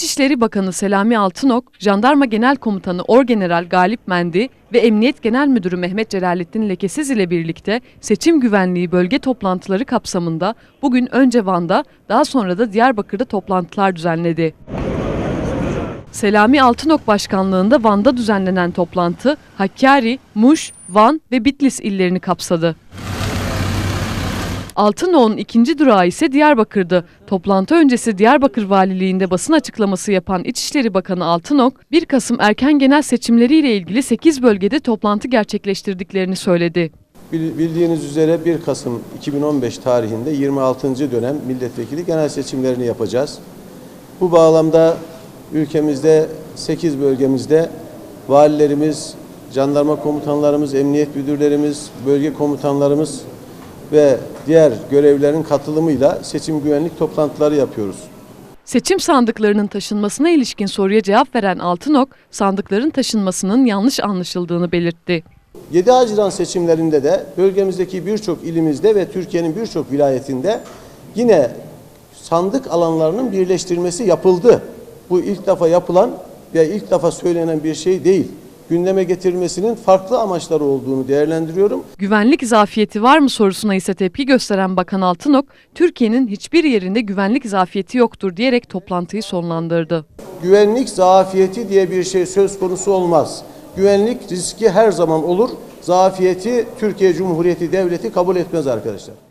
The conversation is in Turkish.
İçişleri Bakanı Selami Altınok, Jandarma Genel Komutanı Orgeneral Galip Mendi ve Emniyet Genel Müdürü Mehmet Celalettin Lekesiz ile birlikte seçim güvenliği bölge toplantıları kapsamında bugün önce Van'da daha sonra da Diyarbakır'da toplantılar düzenledi. Selami Altınok başkanlığında Van'da düzenlenen toplantı Hakkari, Muş, Van ve Bitlis illerini kapsadı. Altınok'un ikinci durağı ise Diyarbakır'dı. Toplantı öncesi Diyarbakır Valiliğinde basın açıklaması yapan İçişleri Bakanı Altınok, 1 Kasım erken genel seçimleriyle ilgili 8 bölgede toplantı gerçekleştirdiklerini söyledi. Bil- Bildiğiniz üzere 1 Kasım 2015 tarihinde 26. dönem milletvekili genel seçimlerini yapacağız. Bu bağlamda ülkemizde 8 bölgemizde valilerimiz, jandarma komutanlarımız, emniyet müdürlerimiz, bölge komutanlarımız ve diğer görevlilerin katılımıyla seçim güvenlik toplantıları yapıyoruz. Seçim sandıklarının taşınmasına ilişkin soruya cevap veren Altınok, sandıkların taşınmasının yanlış anlaşıldığını belirtti. 7 Haziran seçimlerinde de bölgemizdeki birçok ilimizde ve Türkiye'nin birçok vilayetinde yine sandık alanlarının birleştirilmesi yapıldı. Bu ilk defa yapılan ve ilk defa söylenen bir şey değil. Gündeme getirilmesinin farklı amaçları olduğunu değerlendiriyorum. Güvenlik zafiyeti var mı sorusuna ise tepki gösteren Bakan Altınok, Türkiye'nin hiçbir yerinde güvenlik zafiyeti yoktur diyerek toplantıyı sonlandırdı. Güvenlik zafiyeti diye bir şey söz konusu olmaz. Güvenlik riski her zaman olur. Zafiyeti Türkiye Cumhuriyeti Devleti kabul etmez arkadaşlar.